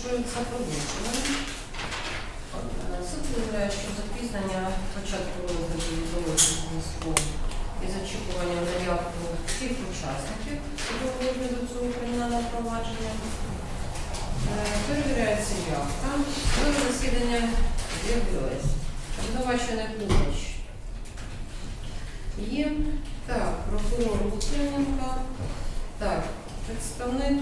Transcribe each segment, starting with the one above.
продовженим. Е, Суд виявляє, що запізнення початку розгляду відомого справ із очікуванням заявку всіх учасників розгляду цього кримінального провадження. Е, Перевіряється явка. Судове засідання з'явилось. Обвинувачений Пугач є. Так, прокурор Лук'яненко. Так, представник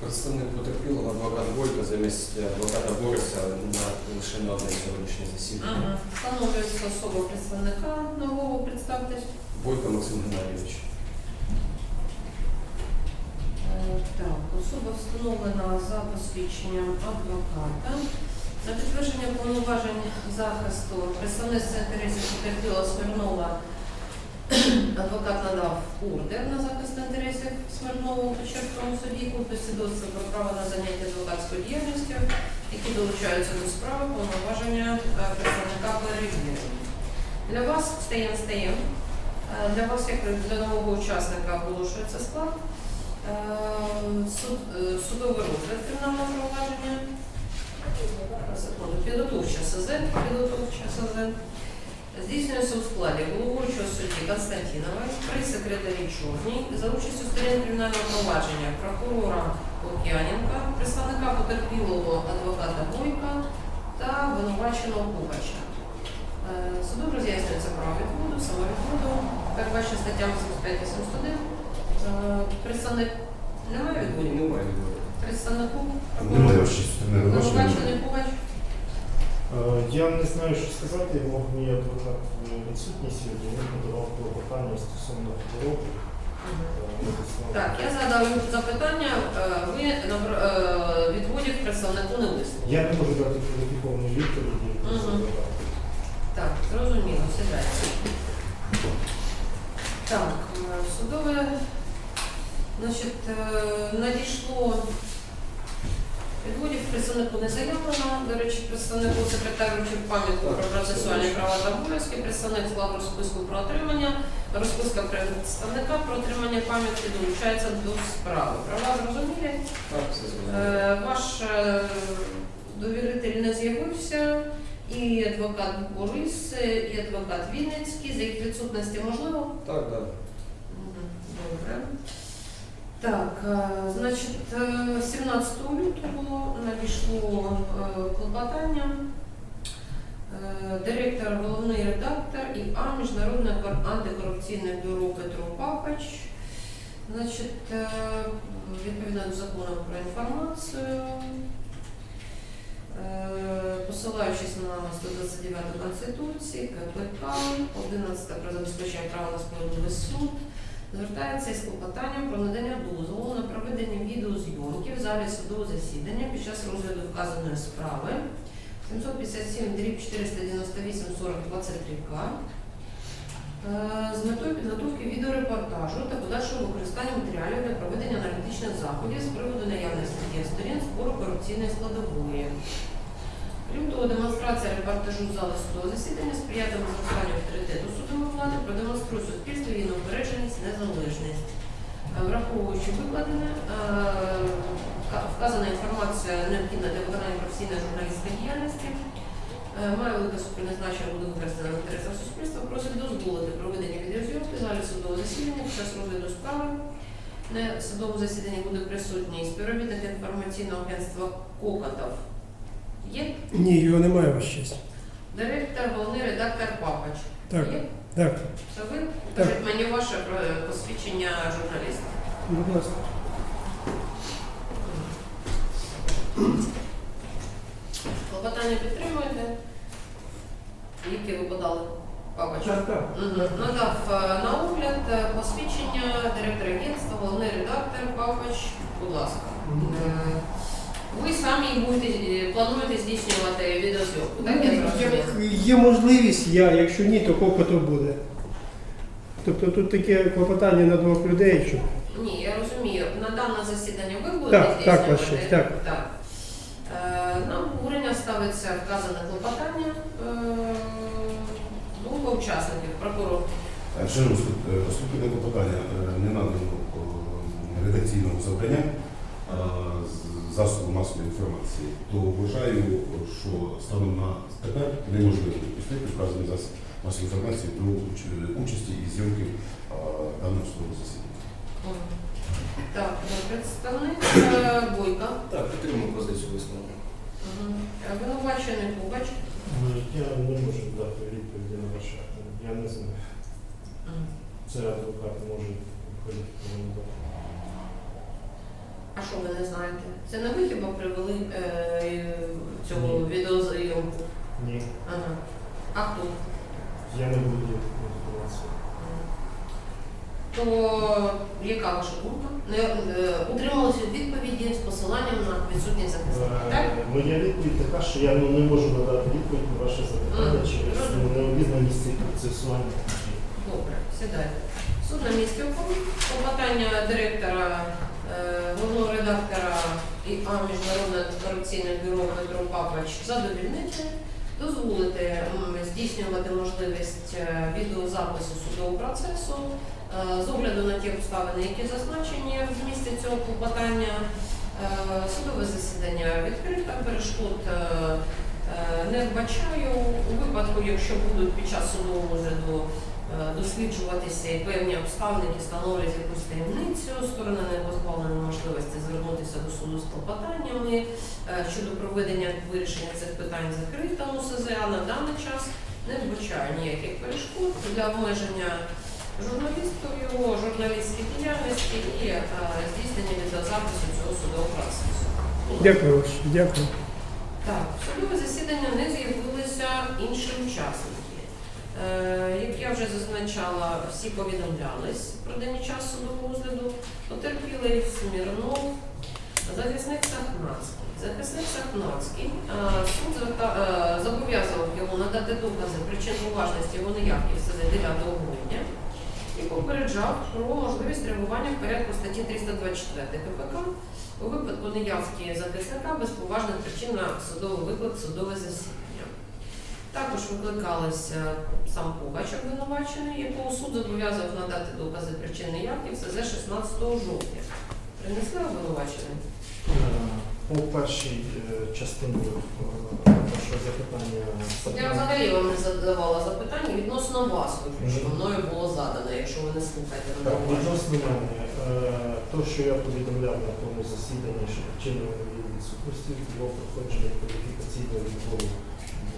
Представник потерпілого адвокат Бойко замість адвоката Бориса на лише на одне сьогоднішнє засідання. Ага. Встановлюється особа представника нового, представтесь. Бойко Максим Геннадійович. Е, Так, особа встановлена за посвідченням адвоката. На підтвердження повноважень захисту представництва інтересів потерпіла Смирнова адвокат надав ордер на захист інтересів Смирнова у Печерському суді, свідоцтва про право на заняття адвокатською діяльністю, які долучаються до справи повноваження е, представника перевірки. Для вас стаєм стаєм. Е, Для вас, як для нового учасника, оголошується склад. Е, суд, е, судовий розгляд кримінального провадження. Підготовча СЗ, підготовча СЗ. Здійснюється у складі головуючого судді Константінової, при секретарі Чорній, за участю сторін кримінального провадження прокурора Лук'яненка, представника потерпілого адвоката Бойка та винуваченого Пугача. Е, Судом роз'яснюється право відводу, самовідводу, передбачено статтями 75 і 71. Е, Представник немає відводів? Немає відводу. Представнику Немає винувачений Пугач. Е, Я не знаю, що сказати, мов мій адвокат відсутній сьогодні, він подавав клопотання стосовно хвороб. Мгм. е. Так, я задав запитання, е, ви відводів представнику не висловили. Я не можу дати кваліфікованої відповіді. запитання. Так, зрозуміло, сідайте. Так, судове, значить, надійшло відводів представнику не заявлено. До речі, представнику секретар вручив пам'ятку про процесуальні права та обов'язки, представник склав розписку про отримання, розписка представника про отримання пам'ятки долучається до справи. Права зрозумілі? Е, Ваш е, довіритель не з'явився, і адвокат Борис, е, і адвокат Вінницький, за їх відсутності можливо? Так, так. Добре. Так, е, значить, е, 17 лютого надійшло е, клопотання. Е, Директор, головний редактор ІА Міжнародне кор- антикорупційне бюро Петро Папач. Значить, е, відповідно до закону про інформацію, е, посилаючись на 129 Конституції, КПК, 11 про забезпечення права на справедливий суд, звертається із клопотанням про надання дозволу на проведення відеозйомки в залі судового засідання під час розгляду вказаної справи 757 дріб 498 40 23 К з метою підготовки відеорепортажу та подальшого використання матеріалів для проведення аналітичних заходів з приводу наявності дій сторін збору корупційної складової. Крім того, демонстрація репортажу з зали судового засідання сприятиме зростанню авторитету судової влади, продемонструє суспільству її незалежність. Е, Враховуючи викладене, е, вказана інформація необхідна для виконання професійної журналістської діяльності. Е, Має велике суспільне значення буде використана в інтересах суспільства. Просить дозволити проведення відеозйомки в залі судового засідання під час розгляду справи. На судовому засіданні буде присутній співробітник інформаційного агентства Кокотов. Є Ні, його немає ваш честь. директор, головний редактор Папач. Так, Є? Так, Це ви? Покажіть мені ваше е, посвідчення журналіста. будь ласка. Клопотання підтримуєте? Які ви подали? Папач? Так, так. Мгм. Надав е, на огляд е, посвідчення директора агентства, головний редактор Павлович, будь ласка. Е, Ви самі будете е, плануєте здійснювати відеозйомку, так я зрозуміла? Ну, є можливість, я, якщо ні, то копоту буде. Тобто тут таке клопотання на двох людей, що Ні, я розумію. На дане засідання ви будете Так, так, здійснювати? ваше так. так. Е, На обговорення ставиться вказане клопотання. Е, Думка учасників, прокурор. Е, Шановні е, оскільки не клопотання е, не надано е, редакційного завдання, засобу масової інформації, то вважаю, що станом на тепер неможливо допустити вказаний засіб масової інформації до участі і зйомки даного судового засідання. Так, представник е, Бойка. Так, підтримую позицію висновку. Е, Винувачений Пугач. Ну, Я не можу дати відповіді на ваше. Я не знаю. Це адвокат може виходити коментувати. А що ви не знаєте? Це не ви хіба привели е, цього Ні. відеозйомку? Ні, Ага. А хто? я не буду інформацію. То яка ваша думка? Не е, утрималися від відповіді з посиланням на відсутність захисника. Так? Е, Моя відповідь така, що я ну, не можу надати відповідь на ваше запитання Мгм. через ну, необізнаність цих процесуальних подій. Добре, сідайте. Суд на місці. Клопотання директора, головного редактора ІА Міжнародне антикорупційне бюро Петро Папач задовільнити, дозволити здійснювати можливість е, відеозапису судового процесу е, з огляду на ті обставини, які зазначені в змісті цього клопотання. Е, Судове засідання відкрите, перешкод е, е, не вбачаю. У випадку, якщо будуть під час судового розгляду е, досліджуватися і певні обставини, які становлять якусь таємницю, сторони не позбавлені можливості звернутися до суду з клопотаннями е, щодо проведення вирішення цих питань закритому СЗ, а на даний час не вбачаю ніяких перешкод для обмеження журналістської, журналістської діяльності і е, здійснення відеозапису цього судового процесу. Дякую, дякую. Так, судове засідання не з'явилися інші учасники. Е, як я вже зазначала, всі повідомлялись про даний час судового розгляду. Потерпілий Смірнов, захисник Сахнацький. Захисник Сахнацький суд е, зобов'язував його надати докази причин поважності його неявки в 9 грудня і попереджав про можливість реагування в порядку статті 324 КПК у випадку неявки захисника без поважних причин на судовий виклик судове засідання. Викликалися сам Пугач обвинувачений, якого суд зобов'язав надати докази причин неявки в СЗ 16 жовтня. Принесли обвинувачений? Е, По першій е, частині е, вашого запитання Я взагалі вам не задавала запитання відносно вас, що мною було задано, якщо ви не слухаєте Так, відносно мене, е, то, що я повідомляв на тому засіданні, що причиною відсутності було проходження кваліфікаційного відбору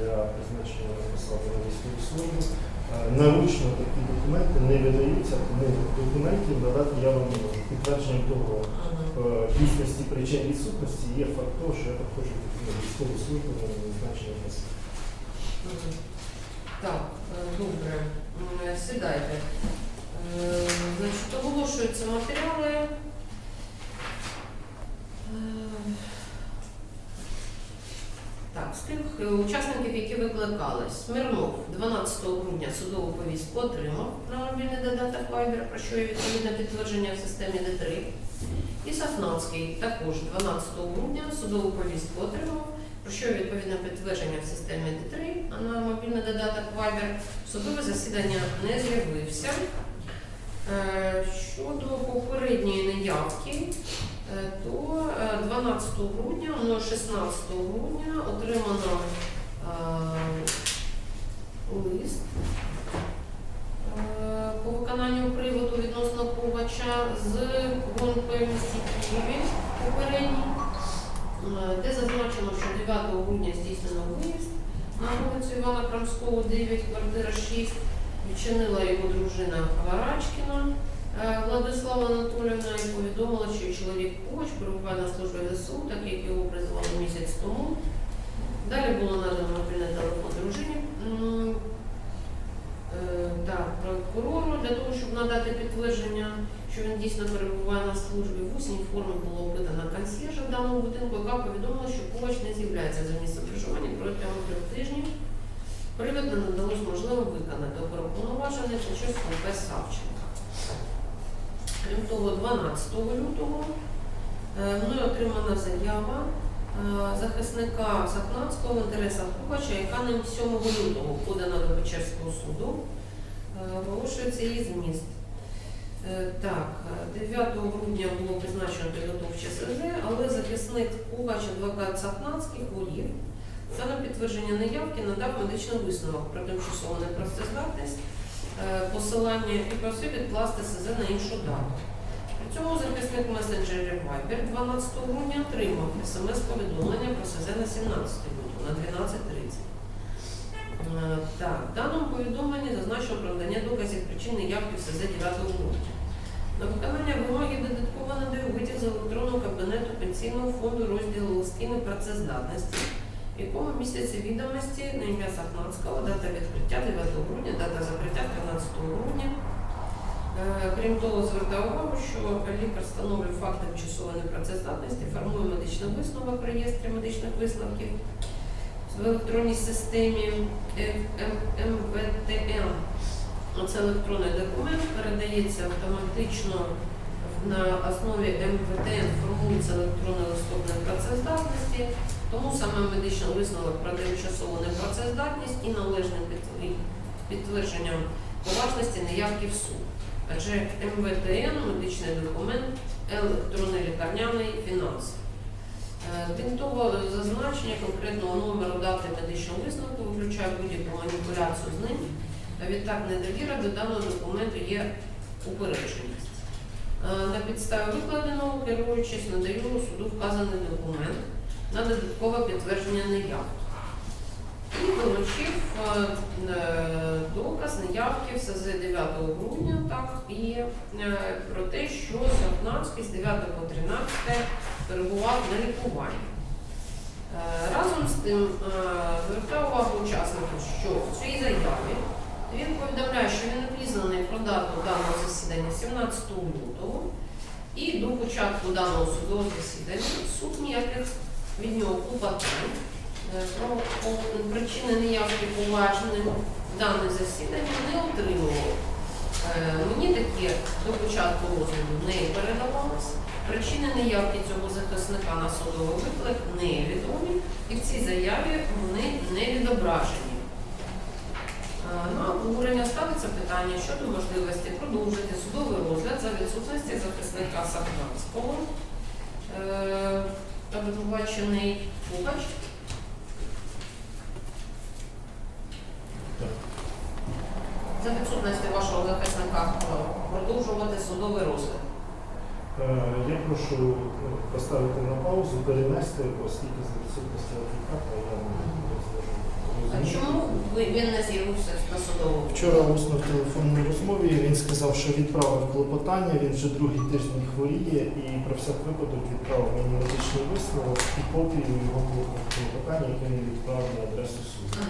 для призначення на посаду на військову службу. Е, Наручно такі документи не видаються, тому документів надати я вам не можу. Підтвердженням того е, дійсності причин відсутності є факт того, що я проходжу на військову службу на призначення посаду. Так, е, добре. Сідайте. Е, Значить, оголошуються матеріали. Так, з тих е, учасників, які викликались. Смирнов 12 грудня судову повістку отримав на мобільний додаток Viber, про що є відповідне підтвердження в системі Д3. І Сахнацький також 12 грудня судову повістку отримав, про що є відповідне підтвердження в системі Д3, а на мобільний додаток Viber судове засідання не з'явився. Е, Щодо попередньої неявки, то е, 12 грудня, ну 16 грудня отримано е, лист е, по виконанню приводу відносно Ковача з в місті Києві попередній, е, де зазначено, що 9 грудня здійснено виїзд на вулицю Івана Крамського, 9, квартира 6. Відчинила його дружина Варачкіна е, Владислава Анатоліївна і повідомила, що чоловік Коч перебуває на службі ВСУ, так як його призвали місяць тому. Далі було надано мобільний телефон дружині е, та прокурору для того, щоб надати підтвердження, що він дійсно перебуває на службі. В усній формі було опитана консьєржа в даному будинку, яка повідомила, що Ковач не з'являється за місцем проживання протягом трьох тижнів. Привід не надалось можливо виконати оперуповноважений Чечевського ПП Савченка. Крім того, 12 лютого е, мною отримана заява е, захисника Сахнацького в інтересах яка ним 7 лютого подана до Печерського суду. Е, Оголошується її зміст. Е, Так, е, 9 грудня було призначено підготовче СЗ, але захисник Пугач, адвокат Сахнацький хворів. Та на підтвердження неявки надав медичний висновок про тимчасову непрацездатність, е, посилання і просив відкласти СЗ на іншу дату. При цьому захисник месенджерів Viber 12 грудня отримав смс-повідомлення про СЗ на 17 лютого на 12.30. Е, Так, в даному повідомленні зазначено про надання доказів причин неявки в СЗ 9 грудня. На виконання вимоги додатково надаю витяг з електронного кабінету пенсійного фонду розділу листки непрацездатності, в якому містяться відомості на ім'я Сахнанського, дата відкриття 9 грудня, дата закриття 13 грудня. Е, Крім того, звертаю увагу, що лікар встановлює факт тимчасової непрацездатності, формує медичний висновок в реєстрі медичних висновків в електронній системі МВТМ. Оце електронний документ передається автоматично на основі МВТМ формується електронний листок непрацездатності, тому саме медичний висновок про тимчасову непрацездатність і належним підтвердженням поважності неявки в суд. Адже МВТН медичний документ електронний лікарняний фінанс. Е, Крім того, зазначення конкретного номеру дати медичного висновку виключає будь-яку маніпуляцію з ним. Відтак недовіра до даного документу є упередженість. Е, На підставі викладеного, керуючись, надаю суду вказаний документ на додаткове підтвердження неявки. І вилучив е, е, доказ неявки в СЗ 9 грудня, так, і е, про те, що Сахнанський з 9 по 13 перебував на лікуванні. Разом з тим звертаю увагу учасників, що в цій заяві він повідомляє, що він обізнаний про дату даного засідання 17 лютого і до початку даного судового засідання суд ніяких від нього е, про причини неявки поважним дане засідання не отримував. Е, Мені таке до початку розгляду не передавалось. Причини неявки цього захисника на судовий виклик невідомі, і в цій заяві вони не відображені. Е, На обговорення ставиться питання щодо можливості продовжити судовий розгляд за відсутності захисника Сахнанського, е, обвинувачений Пугач. За відсутності вашого захисника е, продовжувати судовий розгляд. Е, Я прошу ну, поставити на паузу, перенести, оскільки за відсутності адвоката я не зможу. А чому ви- він не з'явився на судовому? Вчора усно в телефонній розмові він сказав, що відправив клопотання, він вже другий тиждень хворіє і про всяк випадок відправив мені медичний висновок і копію його клопотання, яке він відправив на адресу суду.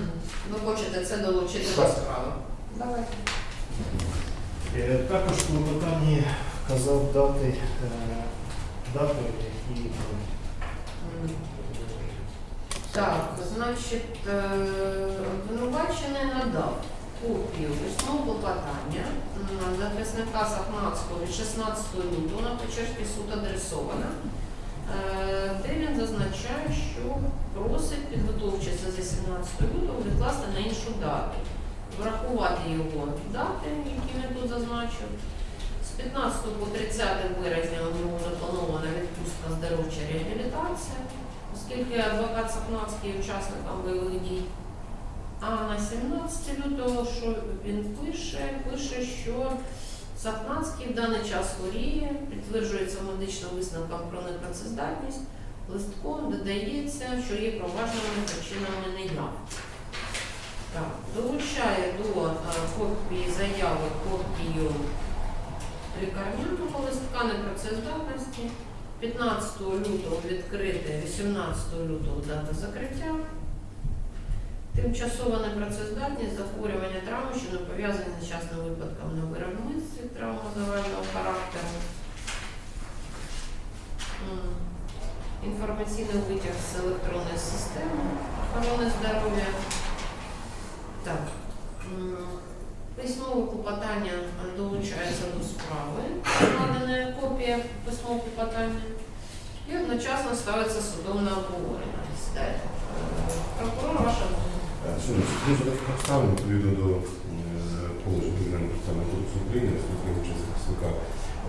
Ви хочете це долучити до Так. справи? Давайте. Е, Також в клопотанні вказав дати, е, дати, які Мгм. Так, значить, е, обвинувачений надав копію письмового клопотання захисника Сахнацького від 16 лютого на Печерський суд адресована, е, де він зазначає, що просить підготовче за 17 лютого відкласти на іншу дату, врахувати його дати, які він тут зазначив. З 15 по 30 березня у нього запланована відпустка здоровча реабілітація оскільки адвокат Сахнацький є учасником бойових дій. А на 17 лютого, що він пише, пише, що Сахнацький в даний час хворіє, підтверджується медичним висновком про непрацездатність, листком додається, що є проважними причинами неявки. Так, долучає до е, копії заяви копію лікарняного листка непрацездатності. 15 лютого відкрите, 18 лютого дата закриття. Тимчасова непрацездатність, захворювання травми, що не пов'язані з нещасним випадком на виробництві травма загального характеру. Інформаційний витяг з електронної системи охорони здоров'я. Так. Письмове клопотання долучається до справи, надана копія письмового клопотання, і одночасно ставиться судовне обговорення. Сідайте. Прокурор, ваша обставин відповідно до е, положень Кримінального процесуального кодексу України, оскільки участь захисника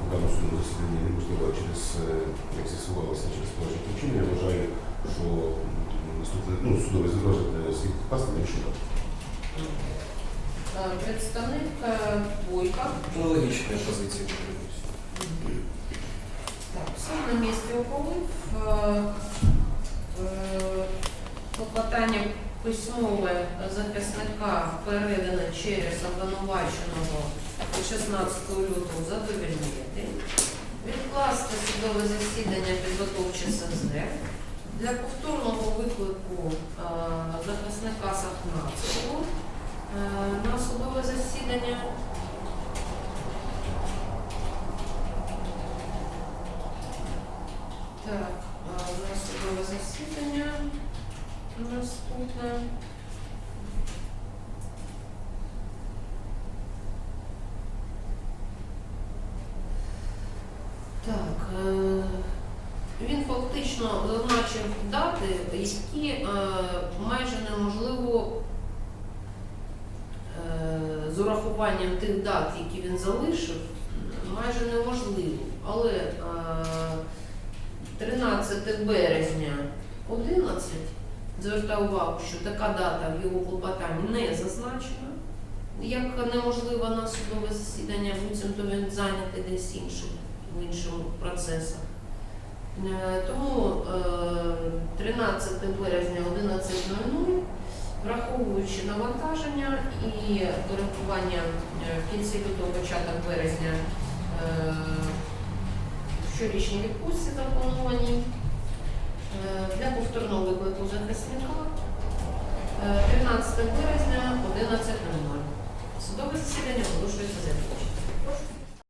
в даному судовому засіданні неможливо через, е, як з'ясувалося, через поважні причини. Я вважаю, що наступне ну, судовий розгляд слід впасти на Представник е, Бойка. Ну, логічні позиції підтримують. Так, суд на місці ухвалив. Е, е, письмове захисника передане через обвинуваченого 16 лютого задовільнити. Відкласти судове засідання підготовче СЗ для повторного виклику е, захисника Сахнацького е, на судове засідання Так, а, у засідання наступне. Так, е, він фактично зазначив дати, які е, майже неможливо е, з урахуванням тих дат, які він залишив, майже неможливо. Але е, 13 березня 11 звертав увагу, що така дата в його клопотанні не зазначена. Як неможливо на судове засідання, буцімто він зайнятий десь іншим, в іншому процесах. Е, Тому е, 13 березня 11.00, враховуючи навантаження і коригування е, в кінці лютого, початок березня щорічні відпустці заплановані е, для повторного виклику захисника е, 13 березня 11.00. Судове засідання оголошую